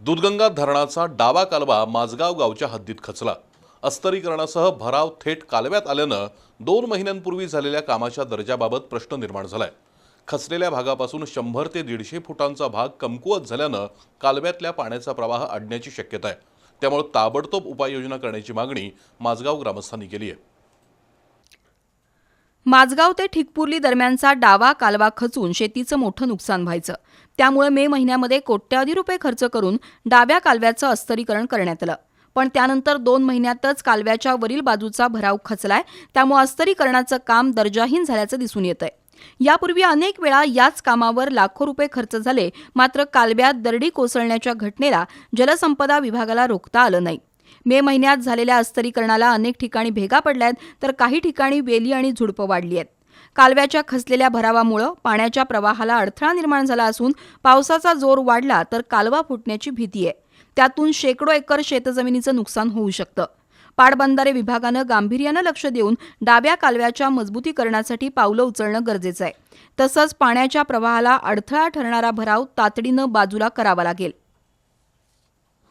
दूधगंगा धरणाचा डावा कालवा माझगाव गावच्या हद्दीत खचला. अस्तरीकरणासह भराव थेट कालव्यात आल्यानं दोन महिन्यांपूर्वी झालेल्या कामाच्या दर्जाबाबत प्रश्न निर्माण झालाय. खचलेल्या भागापासून शंभर ते दीडशे फुटांचा भाग कमकुवत झाल्यानं कालव्यातल्या पाण्याचा प्रवाह अडण्याची शक्यता आहे. त्यामुळे ताबडतोब उपाययोजना करण्याची मागणी माझगाव ग्रामस्थांनी केली आहे. माझगाव ते ठिकपुर्ली दरम्यानचा डावा कालवा खचून शेतीचं मोठं नुकसान व्हायचं. त्यामुळे मे महिन्यामध्ये कोट्यावधी रुपये खर्च करून डाव्या कालव्याचं अस्तरीकरण करण्यात आलं. पण त्यानंतर दोन महिन्यातच कालव्याच्या वरील बाजूचा भराव खचलाय त्यामुळे अस्तरीकरणाचं काम दर्जाहीन झाल्याचं दिसून येत आहे यापूर्वी अनेक वेळा याच कामावर लाखो रुपये खर्च झाले मात्र कालव्यात दरडी कोसळण्याच्या घटनेला जलसंपदा विभागाला रोखता आलं नाही. मे महिन्यात झालेल्या अस्तरीकरणाला अनेक ठिकाणी भेगा पडल्यात तर काही ठिकाणी वेली आणि झुडपं वाढली आहेत. कालव्याच्या खचलेल्या भरावामुळं पाण्याच्या प्रवाहाला अडथळा निर्माण झाला असून पावसाचा जोर वाढला तर कालवा फुटण्याची भीती आहे. त्यातून शेकडो एकर शेतजमिनीचं नुकसान होऊ शकतं. पाटबंधारे विभागानं गांभीर्यानं लक्ष देऊन डाव्या कालव्याच्या मजबूतीकरणासाठी पावलं उचलणं गरजेचं आहे. तसंच पाण्याच्या प्रवाहाला अडथळा ठरणारा भराव तातडीनं बाजूला करावा लागेल.